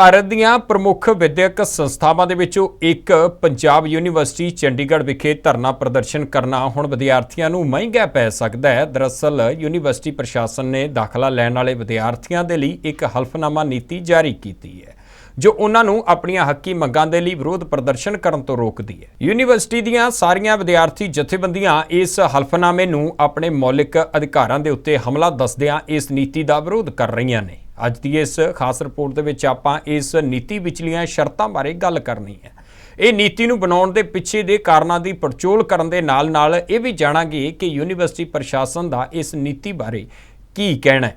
ਭਾਰਤ ਦੀਆਂ ਪ੍ਰਮੁੱਖ ਵਿਦਿਅਕ ਸੰਸਥਾਵਾਂ ਦੇ ਵਿੱਚੋਂ ਇੱਕ ਪੰਜਾਬ ਯੂਨੀਵਰਸਿਟੀ, ਚੰਡੀਗੜ੍ਹ ਵਿਖੇ ਧਰਨਾ ਪ੍ਰਦਰਸ਼ਨ ਕਰਨਾ ਹੁਣ ਵਿਦਿਆਰਥੀਆਂ ਨੂੰ ਮਹਿੰਗਾ ਪੈ ਸਕਦਾ ਹੈ। ਦਰਅਸਲ, ਯੂਨੀਵਰਸਿਟੀ ਪ੍ਰਸ਼ਾਸਨ ਨੇ ਦਾਖਲਾ ਲੈਣ ਵਾਲੇ ਵਿਦਿਆਰਥੀਆਂ ਦੇ ਲਈ ਇੱਕ ਹਲਫਨਾਮਾ ਨੀਤੀ ਜਾਰੀ ਕੀਤੀ ਹੈ, ਜੋ ਉਹਨਾਂ ਨੂੰ ਆਪਣੀਆਂ ਹੱਕੀ ਮੰਗਾਂ ਦੇ ਲਈ ਵਿਰੋਧ ਪ੍ਰਦਰਸ਼ਨ ਕਰਨ ਤੋਂ ਰੋਕਦੀ ਹੈ। ਯੂਨੀਵਰਸਿਟੀ ਦੀਆਂ ਸਾਰੀਆਂ ਵਿਦਿਆਰਥੀ ਜਥੇਬੰਦੀਆਂ ਇਸ ਹਲਫਨਾਮੇ ਨੂੰ ਆਪਣੇ ਮੌਲਿਕ ਅਧਿਕਾਰਾਂ ਦੇ ਉੱਤੇ ਹਮਲਾ ਦੱਸਦਿਆਂ ਇਸ ਨੀਤੀ ਦਾ ਵਿਰੋਧ ਕਰ ਰਹੀਆਂ ਨੇ। ਅੱਜ ਦੀ ਇਸ ਖਾਸ ਰਿਪੋਰਟ ਦੇ ਵਿੱਚ ਆਪਾਂ ਇਸ ਨੀਤੀ ਵਿਚਲੀਆਂ ਸ਼ਰਤਾਂ ਬਾਰੇ ਗੱਲ ਕਰਨੀ ਹੈ। ਇਹ ਨੀਤੀ ਨੂੰ ਬਣਾਉਣ ਦੇ ਪਿੱਛੇ ਦੇ ਕਾਰਨਾਂ ਦੀ ਪੜਚੋਲ ਕਰਨ ਦੇ ਨਾਲ-ਨਾਲ ਇਹ ਵੀ ਜਾਣਾਂਗੇ ਕਿ ਯੂਨੀਵਰਸਿਟੀ ਪ੍ਰਸ਼ਾਸਨ ਦਾ ਇਸ ਨੀਤੀ ਬਾਰੇ ਕੀ ਕਹਿਣਾ ਹੈ।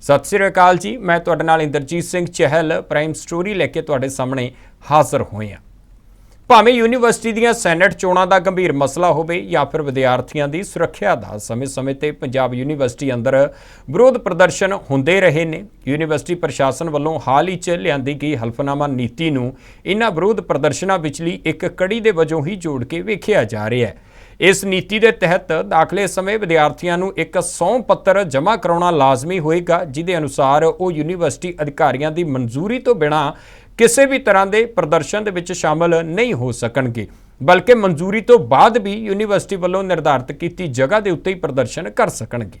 ਸਤਿ ਸ੍ਰੀ ਅਕਾਲ ਜੀ, ਮੈਂ ਤੁਹਾਡੇ ਨਾਲ ਇੰਦਰਜੀਤ ਸਿੰਘ ਚਹਿਲ, ਪ੍ਰਾਈਮ ਸਟੋਰੀ ਲੈ ਕੇ ਤੁਹਾਡੇ ਸਾਹਮਣੇ ਹਾਜ਼ਰ ਹੋਏ ਹਾਂ ਭਾਵੇਂ ਯੂਨੀਵਰਸਿਟੀ ਦੀਆਂ ਸੈਨੇਟ ਚੋਣਾਂ ਦਾ ਗੰਭੀਰ ਮਸਲਾ ਹੋਵੇ ਜਾਂ ਫਿਰ ਵਿਦਿਆਰਥੀਆਂ ਦੀ ਸੁਰੱਖਿਆ ਦਾ, ਸਮੇਂ-ਸਮੇਂ ਤੇ ਪੰਜਾਬ ਯੂਨੀਵਰਸਿਟੀ ਅੰਦਰ ਵਿਰੋਧ ਪ੍ਰਦਰਸ਼ਨ ਹੁੰਦੇ ਰਹੇ ਨੇ। ਯੂਨੀਵਰਸਿਟੀ ਪ੍ਰਸ਼ਾਸਨ ਵੱਲੋਂ ਹਾਲ ਹੀ 'ਚ ਲਿਆਂਦੀ ਗਈ ਹਲਫਨਾਮਾ ਨੀਤੀ ਨੂੰ ਇਨ੍ਹਾਂ ਵਿਰੋਧ ਪ੍ਰਦਰਸ਼ਨਾਂ ਵਿਚਲੀ ਇੱਕ ਕੜੀ ਦੇ ਵਜੋਂ ਹੀ ਜੋੜ ਕੇ ਵੇਖਿਆ ਜਾ ਰਿਹਾ ਹੈ। ਇਸ ਨੀਤੀ ਦੇ ਤਹਿਤ ਦਾਖਲੇ ਸਮੇਂ ਵਿਦਿਆਰਥੀਆਂ ਨੂੰ ਇੱਕ ਸਹੁੰ ਪੱਤਰ ਜਮ੍ਹਾਂ ਕਰਾਉਣਾ ਲਾਜ਼ਮੀ ਹੋਏਗਾ, ਜਿਹਦੇ ਅਨੁਸਾਰ ਉਹ ਯੂਨੀਵਰਸਿਟੀ ਅਧਿਕਾਰੀਆਂ ਦੀ ਮਨਜ਼ੂਰੀ ਤੋਂ ਬਿਨਾਂ ਕਿਸੇ ਵੀ ਤਰ੍ਹਾਂ ਦੇ ਪ੍ਰਦਰਸ਼ਨ ਦੇ ਵਿੱਚ ਸ਼ਾਮਲ ਨਹੀਂ ਹੋ ਸਕਣਗੇ। ਬਲਕਿ ਮਨਜ਼ੂਰੀ ਤੋਂ ਬਾਅਦ ਵੀ ਯੂਨੀਵਰਸਿਟੀ ਵੱਲੋਂ ਨਿਰਧਾਰਤ ਕੀਤੀ ਜਗ੍ਹਾ ਦੇ ਉੱਤੇ ਹੀ ਪ੍ਰਦਰਸ਼ਨ ਕਰ ਸਕਣਗੇ।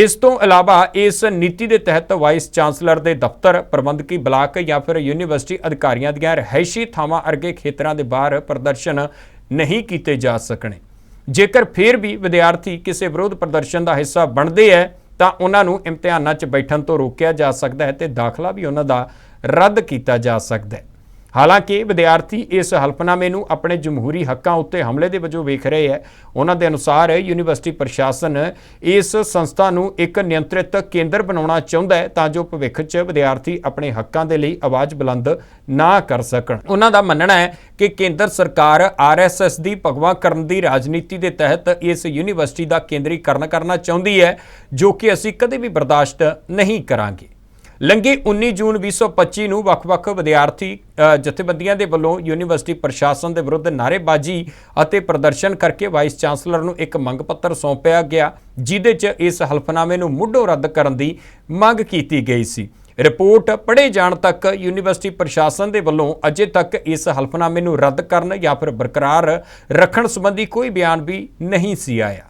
ਇਸ ਤੋਂ ਇਲਾਵਾ ਇਸ ਨੀਤੀ ਦੇ ਤਹਿਤ ਵਾਈਸ ਚਾਂਸਲਰ ਦੇ ਦਫ਼ਤਰ, ਪ੍ਰਬੰਧਕੀ ਬਲਾਕ ਜਾਂ ਫਿਰ ਯੂਨੀਵਰਸਿਟੀ ਅਧਿਕਾਰੀਆਂ ਦੀਆਂ ਰਹਿਸ਼ੀ ਥਾਵਾਂ ਅਰਗੇ ਖੇਤਰਾਂ ਦੇ ਬਾਹਰ ਪ੍ਰਦਰਸ਼ਨ ਨਹੀਂ ਕੀਤੇ ਜਾ ਸਕਣੇ। ਜੇਕਰ ਫਿਰ ਵੀ ਵਿਦਿਆਰਥੀ ਕਿਸੇ ਵਿਰੋਧ ਪ੍ਰਦਰਸ਼ਨ ਦਾ ਹਿੱਸਾ ਬਣਦੇ ਹੈ ਤਾਂ ਉਹਨਾਂ ਨੂੰ ਇਮਤਿਹਾਨਾਂ 'ਚ ਬੈਠਣ ਤੋਂ ਰੋਕਿਆ ਜਾ ਸਕਦਾ ਹੈ ਤੇ ਦਾਖਲਾ ਵੀ ਉਹਨਾਂ ਦਾ ਰੱਦ ਕੀਤਾ ਜਾ ਸਕਦਾ ਹੈ। ਹਾਲਾਂਕਿ ਵਿਦਿਆਰਥੀ ਇਸ ਹਲਫਨਾਮੇ ਨੂੰ ਆਪਣੇ ਜਮਹੂਰੀ ਹੱਕਾਂ ਉੱਤੇ ਹਮਲੇ ਦੇ ਵਜੋਂ ਵੇਖ ਰਹੇ ਹੈ। ਉਹਨਾਂ ਦੇ ਅਨੁਸਾਰ ਯੂਨੀਵਰਸਿਟੀ ਪ੍ਰਸ਼ਾਸਨ ਇਸ ਸੰਸਥਾ ਨੂੰ ਇੱਕ ਨਿਯੰਤਰਿਤ ਕੇਂਦਰ ਬਣਾਉਣਾ ਚਾਹੁੰਦਾ ਹੈ ਤਾਂ ਜੋ ਭਵਿੱਖ 'ਚ ਵਿਦਿਆਰਥੀ ਆਪਣੇ ਹੱਕਾਂ ਦੇ ਲਈ ਆਵਾਜ਼ ਬੁਲੰਦ ਨਾ ਕਰ ਸਕਣ। ਉਹਨਾਂ ਦਾ ਮੰਨਣਾ ਹੈ ਕਿ ਕੇਂਦਰ ਸਰਕਾਰ ਆਰਐਸਐਸ ਦੀ ਭਗਵਾ ਕਰਨ ਦੀ ਰਾਜਨੀਤੀ ਦੇ ਤਹਿਤ ਇਸ ਯੂਨੀਵਰਸਿਟੀ ਦਾ ਕੇਂਦਰੀਕਰਨ ਕਰਨਾ ਚਾਹੁੰਦੀ ਹੈ, ਜੋ ਕਿ ਅਸੀਂ ਕਦੇ ਵੀ ਬਰਦਾਸ਼ਤ ਨਹੀਂ ਕਰਾਂਗੇ। ਲੰਘੇ 19 ਜੂਨ 2025 ਨੂੰ ਵੱਖ-ਵੱਖ ਵਿਦਿਆਰਥੀ ਜਥੇਬੰਦੀਆਂ ਦੇ ਵੱਲੋਂ ਯੂਨੀਵਰਸਿਟੀ ਪ੍ਰਸ਼ਾਸਨ ਦੇ ਵਿਰੁੱਧ ਨਾਅਰੇਬਾਜ਼ੀ ਅਤੇ ਪ੍ਰਦਰਸ਼ਨ ਕਰਕੇ ਵਾਈਸ ਚਾਂਸਲਰ ਨੂੰ ਇੱਕ ਮੰਗ ਪੱਤਰ ਸੌਂਪਿਆ ਗਿਆ ਜਿਦੇ 'ਚ ਇਸ ਹਲਫਨਾਮੇ ਨੂੰ ਮੁੱਢੋਂ ਰੱਦ ਕਰਨ ਦੀ ਮੰਗ ਕੀਤੀ ਗਈ ਸੀ। ਰਿਪੋਰਟ ਪੜ੍ਹੇ ਜਾਣ ਤੱਕ ਯੂਨੀਵਰਸਿਟੀ ਪ੍ਰਸ਼ਾਸਨ ਦੇ ਵੱਲੋਂ ਅਜੇ ਤੱਕ ਇਸ ਹਲਫਨਾਮੇ ਨੂੰ ਰੱਦ ਕਰਨ ਜਾਂ ਫਿਰ ਬਰਕਰਾਰ ਰੱਖਣ ਸੰਬੰਧੀ ਕੋਈ ਬਿਆਨ ਵੀ ਨਹੀਂ ਸੀ ਆਇਆ।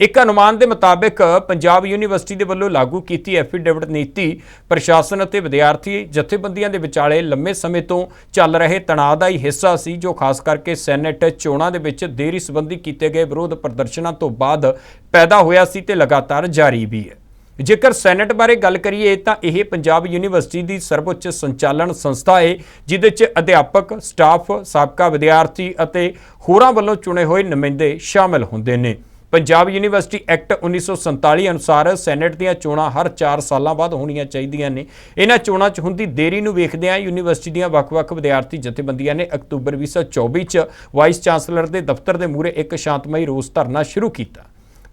ਇੱਕ ਅਨੁਮਾਨ ਦੇ ਮੁਤਾਬਕ ਪੰਜਾਬ ਯੂਨੀਵਰਸਿਟੀ ਦੇ ਵੱਲੋਂ ਲਾਗੂ ਕੀਤੀ ਐਫੀਡੇਵਿਟ ਨੀਤੀ ਪ੍ਰਸ਼ਾਸਨ ਅਤੇ ਵਿਦਿਆਰਥੀ ਜਥੇਬੰਦੀਆਂ ਦੇ ਵਿਚਾਲੇ ਲੰਮੇ ਸਮੇਂ ਤੋਂ ਚੱਲ ਰਹੇ ਤਣਾਅ ਦਾ ਹੀ ਹਿੱਸਾ ਸੀ, ਜੋ ਖਾਸ ਕਰਕੇ ਸੈਨੇਟ ਚੋਣਾਂ ਦੇ ਵਿੱਚ ਦੇਰੀ ਸੰਬੰਧੀ ਕੀਤੇ ਗਏ ਵਿਰੋਧ ਪ੍ਰਦਰਸ਼ਨਾਂ ਤੋਂ ਬਾਅਦ ਪੈਦਾ ਹੋਇਆ ਸੀ ਤੇ ਲਗਾਤਾਰ ਜਾਰੀ ਵੀ ਹੈ। ਜੇਕਰ ਸੈਨੇਟ ਬਾਰੇ ਗੱਲ ਕਰੀਏ ਤਾਂ ਇਹ ਪੰਜਾਬ ਯੂਨੀਵਰਸਿਟੀ ਦੀ ਸਰਵਉੱਚ ਸੰਚਾਲਨ ਸੰਸਥਾ ਹੈ ਜਿਦੇ 'ਚ ਅਧਿਆਪਕ, ਸਟਾਫ, ਸਾਬਕਾ ਵਿਦਿਆਰਥੀ ਅਤੇ ਹੋਰਾਂ ਵੱਲੋਂ ਚੁਣੇ ਹੋਏ ਨੁਮਾਇੰਦੇ ਸ਼ਾਮਲ ਹੁੰਦੇ ਨੇ। ਪੰਜਾਬ ਯੂਨੀਵਰਸਿਟੀ ਐਕਟ 1947 ਅਨੁਸਾਰ ਸੈਨੇਟ ਦੀਆਂ ਚੋਣਾਂ ਹਰ 4 ਸਾਲਾਂ ਬਾਅਦ ਹੋਣੀਆਂ ਚਾਹੀਦੀਆਂ ਨੇ। ਇਹਨਾਂ ਚੋਣਾਂ 'ਚ ਹੁੰਦੀ ਦੇਰੀ ਨੂੰ ਵੇਖਦਿਆਂ ਯੂਨੀਵਰਸਿਟੀ ਦੀਆਂ ਵੱਖ-ਵੱਖ ਵਿਦਿਆਰਥੀ ਜਥੇਬੰਦੀਆਂ ਨੇ ਅਕਤੂਬਰ 2024 'ਚ ਵਾਈਸ ਚਾਂਸਲਰ ਦੇ ਦਫ਼ਤਰ ਦੇ ਮੂਹਰੇ ਇੱਕ ਸ਼ਾਂਤਮਈ ਰੋਸ ਧਰਨਾ ਸ਼ੁਰੂ ਕੀਤਾ।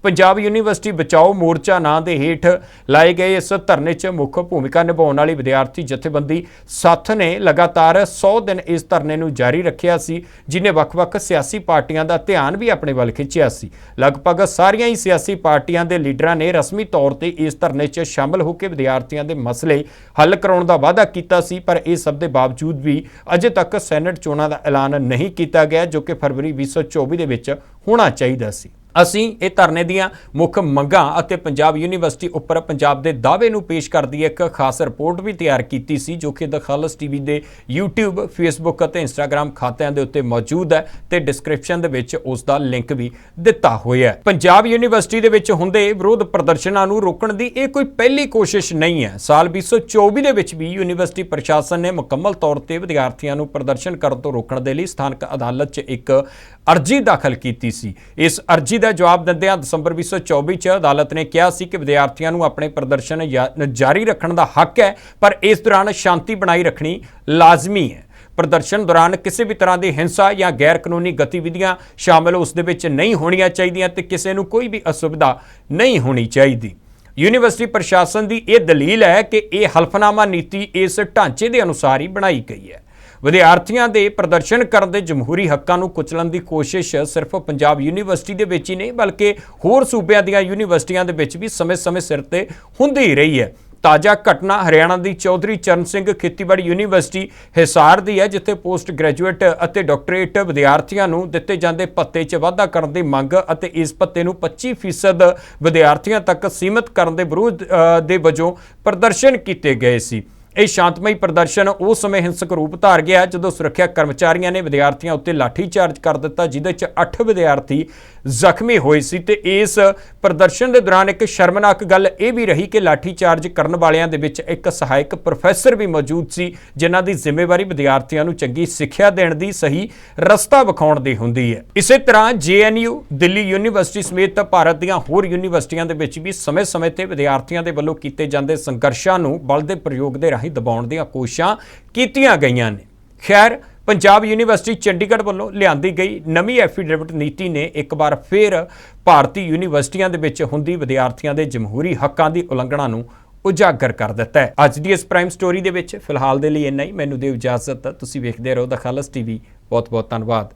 ਪੰਜਾਬ ਯੂਨੀਵਰਸਿਟੀ ਬਚਾਓ ਮੋਰਚਾ ਨਾਂ ਦੇ ਹੇਠ ਲਾਏ ਗਏ ਇਸ ਧਰਨੇ 'ਚ ਮੁੱਖ ਭੂਮਿਕਾ ਨਿਭਾਉਣ ਵਾਲੀ ਵਿਦਿਆਰਥੀ ਜਥੇਬੰਦੀ ਸੱਥ ਨੇ ਲਗਾਤਾਰ 100 ਦਿਨ ਇਸ ਧਰਨੇ ਨੂੰ ਜਾਰੀ ਰੱਖਿਆ ਸੀ, ਜਿਨੇ ਵੱਖ-ਵੱਖ ਸਿਆਸੀ ਪਾਰਟੀਆਂ ਦਾ ਧਿਆਨ ਵੀ ਆਪਣੇ ਵੱਲ ਖਿੱਚਿਆ ਸੀ। ਲਗਭਗ ਸਾਰੀਆਂ ਹੀ ਸਿਆਸੀ ਪਾਰਟੀਆਂ ਦੇ ਲੀਡਰਾਂ ਨੇ ਰਸਮੀ ਤੌਰ ਤੇ ਇਸ ਧਰਨੇ 'ਚ ਸ਼ਾਮਲ ਹੋ ਕੇ ਵਿਦਿਆਰਥੀਆਂ ਦੇ ਮਸਲੇ ਹੱਲ ਕਰਾਉਣ ਦਾ ਵਾਅਦਾ ਕੀਤਾ ਸੀ, ਪਰ ਇਹ ਸਭ ਦੇ ਬਾਵਜੂਦ ਵੀ ਅਜੇ ਤੱਕ ਸੈਨੇਟ ਚੋਣਾਂ ਦਾ ਐਲਾਨ ਨਹੀਂ ਕੀਤਾ ਗਿਆ, ਜੋ ਕਿ ਫਰਵਰੀ 2024 ਦੇ ਵਿੱਚ ਹੋਣਾ ਚਾਹੀਦਾ ਸੀ। ਅਸੀਂ ਇਹ ਧਰਨੇ ਦੀਆਂ ਮੁੱਖ ਮੰਗਾਂ ਅਤੇ ਪੰਜਾਬ ਯੂਨੀਵਰਸਿਟੀ ਉੱਪਰ ਪੰਜਾਬ ਦੇ ਦਾਅਵੇ ਨੂੰ ਪੇਸ਼ ਕਰਦੀ ਇੱਕ ਖਾਸ ਰਿਪੋਰਟ ਵੀ ਤਿਆਰ ਕੀਤੀ ਸੀ, ਜੋ ਕਿ ਦ ਖਾਲਸ ਟੀਵੀ ਦੇ YouTube, Facebook ਅਤੇ Instagram ਖਾਤਿਆਂ ਦੇ ਉੱਤੇ ਮੌਜੂਦ ਹੈ ਤੇ ਡਿਸਕ੍ਰਿਪਸ਼ਨ ਦੇ ਵਿੱਚ ਉਸ ਦਾ ਲਿੰਕ ਵੀ ਦਿੱਤਾ ਹੋਇਆ ਹੈ। ਪੰਜਾਬ ਯੂਨੀਵਰਸਿਟੀ ਦੇ ਵਿੱਚ ਹੁੰਦੇ ਵਿਰੋਧ ਪ੍ਰਦਰਸ਼ਨਾਂ ਨੂੰ ਰੋਕਣ ਦੀ ਇਹ ਕੋਈ ਪਹਿਲੀ ਕੋਸ਼ਿਸ਼ ਨਹੀਂ ਹੈ। ਸਾਲ 2024 ਦੇ ਵਿੱਚ ਵੀ ਯੂਨੀਵਰਸਿਟੀ ਪ੍ਰਸ਼ਾਸਨ ਨੇ ਮੁਕੰਮਲ ਤੌਰ ਤੇ ਵਿਦਿਆਰਥੀਆਂ ਨੂੰ ਪ੍ਰਦਰਸ਼ਨ ਕਰਨ ਤੋਂ ਰੋਕਣ ਦੇ ਲਈ ਸਥਾਨਕ ਅਦਾਲਤ 'ਚ ਇੱਕ ਅਰਜ਼ੀ ਦਾਖਲ ਕੀਤੀ ਸੀ। ਇਸ ਅਰਜ਼ੀ ਦਾ ਜਵਾਬ ਦਿੰਦਿਆਂ ਦਸੰਬਰ 2024 ਚ ਅਦਾਲਤ ਨੇ ਕਿਹਾ ਸੀ ਕਿ ਵਿਦਿਆਰਥੀਆਂ ਨੂੰ ਆਪਣੇ ਪ੍ਰਦਰਸ਼ਨ ਜਾ- ਜਾਰੀ ਰੱਖਣ ਦਾ ਹੱਕ ਹੈ, ਪਰ ਇਸ ਦੌਰਾਨ ਸ਼ਾਂਤੀ ਬਣਾਈ ਰੱਖਣੀ ਲਾਜ਼ਮੀ ਹੈ। ਪ੍ਰਦਰਸ਼ਨ ਦੌਰਾਨ ਕਿਸੇ ਵੀ ਤਰ੍ਹਾਂ ਦੀ ਹਿੰਸਾ ਜਾਂ ਗੈਰ ਕਾਨੂੰਨੀ ਗਤੀਵਿਧੀਆਂ ਸ਼ਾਮਲ ਉਸ ਦੇ ਵਿੱਚ ਨਹੀਂ ਹੋਣੀਆਂ ਚਾਹੀਦੀਆਂ ਤੇ ਕਿਸੇ ਨੂੰ ਕੋਈ ਵੀ ਅਸੁਵਿਧਾ ਨਹੀਂ ਹੋਣੀ ਚਾਹੀਦੀ। ਯੂਨੀਵਰਸਿਟੀ ਪ੍ਰਸ਼ਾਸਨ ਦੀ ਇਹ ਦਲੀਲ ਹੈ ਕਿ ਇਹ ਹਲਫਨਾਮਾ ਨੀਤੀ ਇਸ ਢਾਂਚੇ ਦੇ ਅਨੁਸਾਰ ਹੀ ਬਣਾਈ ਗਈ ਹੈ। ਵਿਦਿਆਰਥੀਆਂ ਦੇ ਪ੍ਰਦਰਸ਼ਨ ਕਰਨ ਦੇ ਜਮਹੂਰੀ ਹੱਕਾਂ ਨੂੰ ਕੁਚਲਣ ਦੀ ਕੋਸ਼ਿਸ਼ ਸਿਰਫ ਪੰਜਾਬ ਯੂਨੀਵਰਸਿਟੀ ਦੇ ਵਿੱਚ ਹੀ ਨਹੀਂ, ਬਲਕਿ ਹੋਰ ਸੂਬਿਆਂ ਦੀਆਂ ਯੂਨੀਵਰਸਿਟੀਆਂ ਦੇ ਵਿੱਚ ਵੀ ਸਮੇਂ-ਸਮੇਂ ਸਿਰ ਤੇ ਹੁੰਦੀ ਹੀ ਰਹੀ ਹੈ। ਤਾਜ਼ਾ ਘਟਨਾ ਹਰਿਆਣਾ ਦੀ ਚੌਧਰੀ ਚਰਨ ਸਿੰਘ ਖੇਤੀਬਾੜੀ ਯੂਨੀਵਰਸਿਟੀ ਹਿਸਾਰ ਦੀ ਹੈ, ਜਿੱਥੇ ਪੋਸਟ ਗ੍ਰੈਜੂਏਟ ਅਤੇ ਡਾਕਟਰੇਟ ਵਿਦਿਆਰਥੀਆਂ ਨੂੰ ਦਿੱਤੇ ਜਾਂਦੇ ਭੱਤੇ 'ਚ ਵਾਧਾ ਕਰਨ ਦੀ ਮੰਗ ਅਤੇ ਇਸ ਭੱਤੇ ਨੂੰ 25% ਵਿਦਿਆਰਥੀਆਂ ਤੱਕ ਸੀਮਿਤ ਕਰਨ ਦੇ ਵਿਰੋਧ ਦੇ ਵਜੋਂ ਪ੍ਰਦਰਸ਼ਨ ਕੀਤੇ ਗਏ ਸੀ। ਇਹ ਸ਼ਾਂਤਮਈ ਪ੍ਰਦਰਸ਼ਨ ਉਸ ਸਮੇਂ ਹਿੰਸਕ ਰੂਪ ਧਾਰ ਗਿਆ ਜਦੋਂ ਸੁਰੱਖਿਆ ਕਰਮਚਾਰੀਆਂ ਨੇ ਵਿਦਿਆਰਥੀਆਂ ਉੱਤੇ ਲਾਠੀਚਾਰਜ ਕਰ ਦਿੱਤਾ ਜਿਦੇ 'ਚ 8 ਵਿਦਿਆਰਥੀ ਜ਼ਖਮੀ ਹੋਏ ਸੀ ਤੇ ਇਸ ਪ੍ਰਦਰਸ਼ਨ ਦੇ ਦੌਰਾਨ ਇੱਕ ਸ਼ਰਮਨਾਕ ਗੱਲ ਇਹ ਵੀ ਰਹੀ ਕਿ ਲਾਠੀਚਾਰਜ ਕਰਨ ਵਾਲਿਆਂ ਦੇ ਵਿੱਚ ਇੱਕ ਸਹਾਇਕ ਪ੍ਰੋਫੈਸਰ ਵੀ ਮੌਜੂਦ ਸੀ, ਜਿਨ੍ਹਾਂ ਦੀ ਜ਼ਿੰਮੇਵਾਰੀ ਵਿਦਿਆਰਥੀਆਂ ਨੂੰ ਚੰਗੀ ਸਿੱਖਿਆ ਦੇਣ ਦੀ ਸਹੀ ਰਸਤਾ ਵਿਖਾਉਣ ਦੀ ਹੁੰਦੀ ਹੈ। ਇਸੇ ਤਰ੍ਹਾਂ ਜੇਐਨਯੂ ਦਿੱਲੀ ਯੂਨੀਵਰਸਿਟੀ ਸਮੇਤ ਭਾਰਤ ਦੀਆਂ ਹੋਰ ਯੂਨੀਵਰਸਿਟੀਆਂ ਦੇ ਵਿੱਚ ਵੀ ਸਮੇਂ-ਸਮੇਂ ਤੇ ਵਿਦਿਆਰਥੀਆਂ ਦੇ ਵੱਲੋਂ ਕੀਤੇ ਜਾਂਦੇ ਸੰਘਰਸ਼ਾਂ ਨੂੰ ਬਲ ਦੇ ਪ੍ਰਯੋਗ ਦੇ ਰਾਹੀਂ ਦਬਾਉਣ ਦੀਆਂ ਕੋਸ਼ਿਸ਼ਾਂ ਕੀਤੀਆਂ ਗਈਆਂ ਨੇ। ਖੈਰ, ਪੰਜਾਬ ਯੂਨੀਵਰਸਿਟੀ ਚੰਡੀਗੜ੍ਹ ਵੱਲੋਂ ਲਿਆਂਦੀ ਗਈ ਨਵੀਂ ਐਫੀਡੇਵਿਟ ਨੀਤੀ ਨੇ ਇੱਕ ਵਾਰ ਫੇਰ ਭਾਰਤੀ ਯੂਨੀਵਰਸਿਟੀਆਂ ਦੇ ਵਿੱਚ ਹੁੰਦੀ ਵਿਦਿਆਰਥੀਆਂ ਦੇ ਜਮਹੂਰੀ ਹੱਕਾਂ ਦੀ ਉਲੰਘਣਾ ਨੂੰ ਉਜਾਗਰ ਕਰ ਦਿੱਤਾ ਹੈ। ਅੱਜ ਦੀ ਇਸ ਪ੍ਰਾਈਮ ਸਟੋਰੀ ਦੇ ਵਿੱਚ ਫਿਲਹਾਲ ਦੇ ਲਈ ਇੰਨਾ ਹੀ। ਮੈਨੂੰ ਦਿਓ ਇਜਾਜ਼ਤ। ਤੁਸੀਂ ਵੇਖਦੇ ਰਹੋ ਦ ਖਾਲਸ ਟੀਵੀ। ਬਹੁਤ ਬਹੁਤ ਧੰਨਵਾਦ।